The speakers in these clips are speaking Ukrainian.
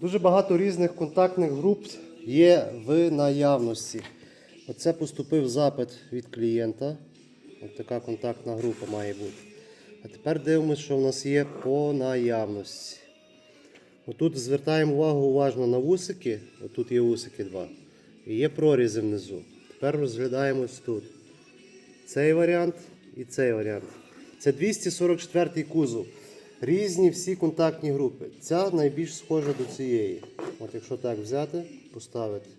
Дуже багато різних контактних груп є в наявності. Оце поступив запит від клієнта. Ось така контактна група має бути. А тепер дивимося, що в нас є по наявності. Отут звертаємо увагу уважно на вусики. Отут є вусики два. І є прорізи внизу. Тепер розглядаємо ось тут. Цей варіант і цей варіант. Це 244 кузов. Різні всі контактні групи. Ця найбільш схожа до цієї. От якщо так взяти, поставити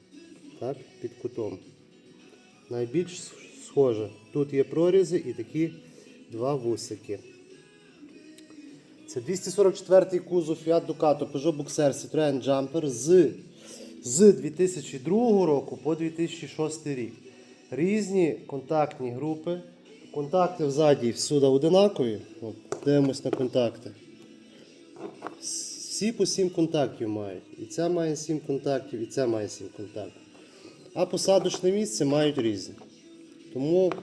так, під кутом. Найбільш схожа. Тут є прорізи і такі два вусики. Це 244-й кузов Fiat Ducato Peugeot Boxer Citroen Jumper з, з 2002 року по 2006 рік. Різні контактні групи. Контакти взаді всюди одинакові. Дивимось на контакти. Всі по 7 контактів мають. І ця має 7 контактів, і ця має 7 контактів. А посадочне місце мають різні. Тому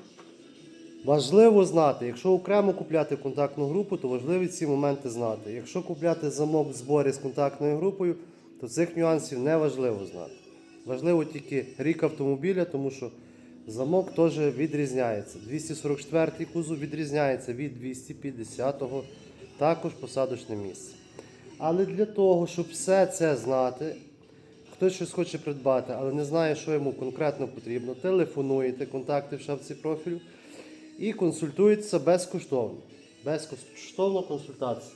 Важливо знати, якщо окремо купляти контактну групу, то важливі ці моменти знати. Якщо купляти замок в зборі з контактною групою, то цих нюансів не важливо знати. Важливо тільки рік автомобіля, тому що замок теж відрізняється. 244 кузов відрізняється від 250-го, також посадочне місце. Але для того, щоб все це знати, Хтось щось хоче придбати, але не знає, що йому конкретно потрібно. Телефонуєте, контакти в шапці профілю і консультуєтеся безкоштовно. Безкоштовна консультація.